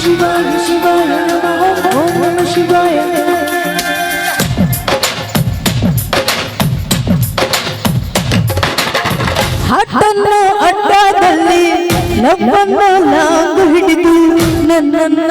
ಶಿವಾಯ ಶಿವಾಯ ನಮಃ ಓಂ ನಮ ಅಡ್ಡದಲ್ಲಿ ನಮ್ಮನ್ನು ಹಿಡಿದು ನನ್ನನ್ನು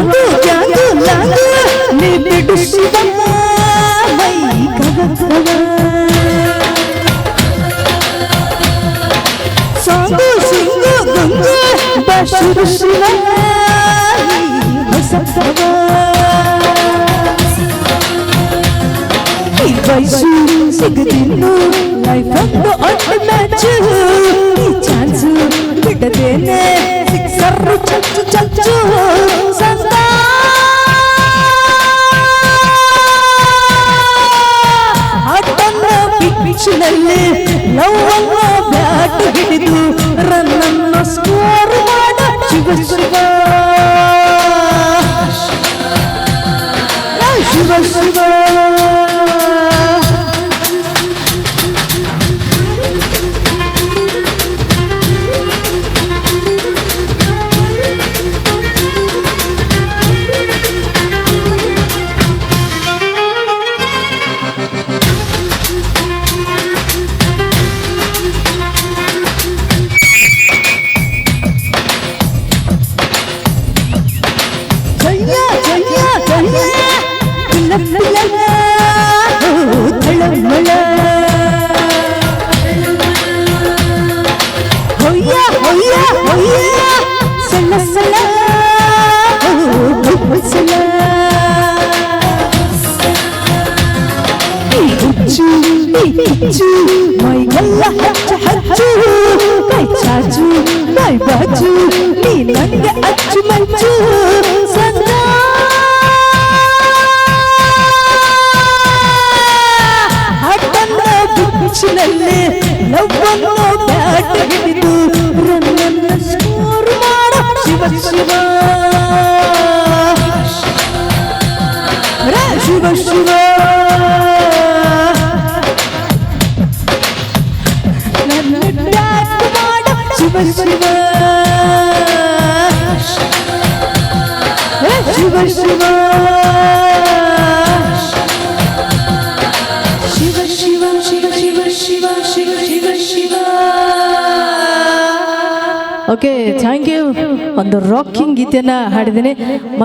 జాగు జాగు జాగు నీ బిడ్డు వయసు సిగ్గుదిల్లు లైఫ్ అండ్ ఒక్క మ్యాచ్ ఈ ఛాన్స్ బిడ్డదేనే సిక్సర్ చచ్చు చచ్చు సంతా ಆಟನ್ನ ಪಿಚ್ನಲ್ಲಿ ನವನ್ನ ಬ್ಯಾಟ್ ಹಿಡಿದು ಜಯ ಜಯ ಜಯ ಪಿಲ್ಲ ಪಿಲ್ಲ ತಳಮಳ ಹೊಯ್ಯ ಹೊಯ್ಯ ಹೊಯ್ಯ ಸಲ ಸಲ ಸಲ ಈ ಹುಚ್ಚು ಈ ಕಿಚ್ಚು ಮೈಗೆಲ್ಲ ಹಚ್ಚ ಹಚ್ಚು ಕೈ ಚಾಚು ಕೈ ಬಾಚು ನೀ ನಂಗೆ ಅಚ್ಚು ಮಚ್ಚು ಬಿಚ್ಚಿನಲ್ಲಿ ಲವ್ವನ್ನು ಬ್ಯಾಟ್ ಹಿಡಿದು ರನ್ನನ್ನು ಸ್ಕೋರ್ ಮಾಡ ಶಿವ ಶಿವ ರೇ ಶಿವ ಶಿವ ನನ್ನ ಬ್ಯಾಟ್ ಮಾಡ ಶಿವ ಶಿವ ರೇ Shiva Shiva Shiva Shiva Shiva Shiva okay thank you ಒಂದು ರಾಕಿಂಗ್ ಗೀತೆಯನ್ನು ಹಾಡಿದ್ದೀನಿ.